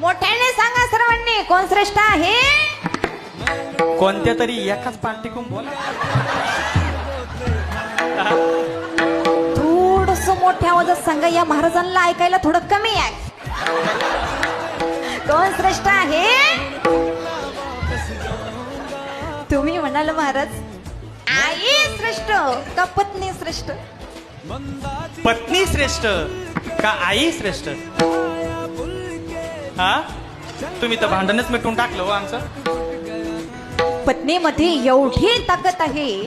मोठ्याने सांगा सर्वांनी कोण श्रेष्ठ आहे? कोणत्या तरी एकाच पार्टीकून बोला. थोडस मोठ्या आवाजात सांगा या महाराजांना ऐकायला थोडं कमी आहे. कोण श्रेष्ठ आहे? तुम्ही म्हणाल महाराज आई श्रेष्ठ का पत्नी श्रेष्ठ? पत्नी श्रेष्ठ का आई श्रेष्ठ? हा? तुम्ही तर भांडणच मिटून टाकलं हो आमचं. पत्नीमध्ये एवढी ताकद आहे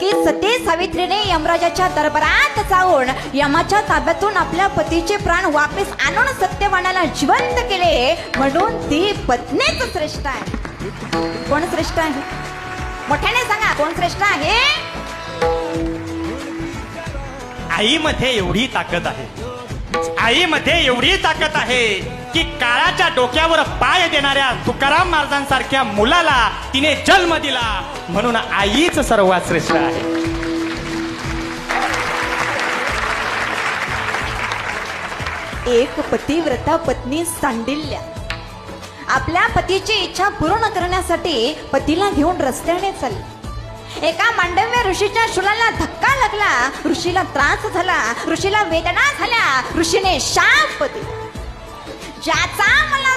की सती सावित्रीने यमराजाच्या दरबारात जाऊन यमाच्या ताब्यातून आपल्या पतीचे प्राण वापस आणून सत्यवानाला जिवंत केले म्हणून ती पत्नीच श्रेष्ठ आहे. कोण श्रेष्ठ आहे? मोठ्याने सांगा कोण श्रेष्ठ आहे? आईमध्ये एवढी ताकद आहे. आईमध्ये एवढी ताकद आहे की काळाच्या डोक्यावर पाय देणाऱ्या तुकाराम महाराजांसारख्या मुलाला तिने जन्म दिला. म्हणून आईच सर्वात श्रेष्ठ आहे. एक पतिव्रता पत्नी सांडिल्या आपल्या पतीची इच्छा पूर्ण करण्यासाठी पतीला घेऊन रस्त्याने चालली. एका मांडव्य ऋषीच्या शुलाला धक्का लागला. ऋषीला त्रास झाला. ऋषीला वेदना झाल्या. ऋषीने शाप दिला. ज्याचा मला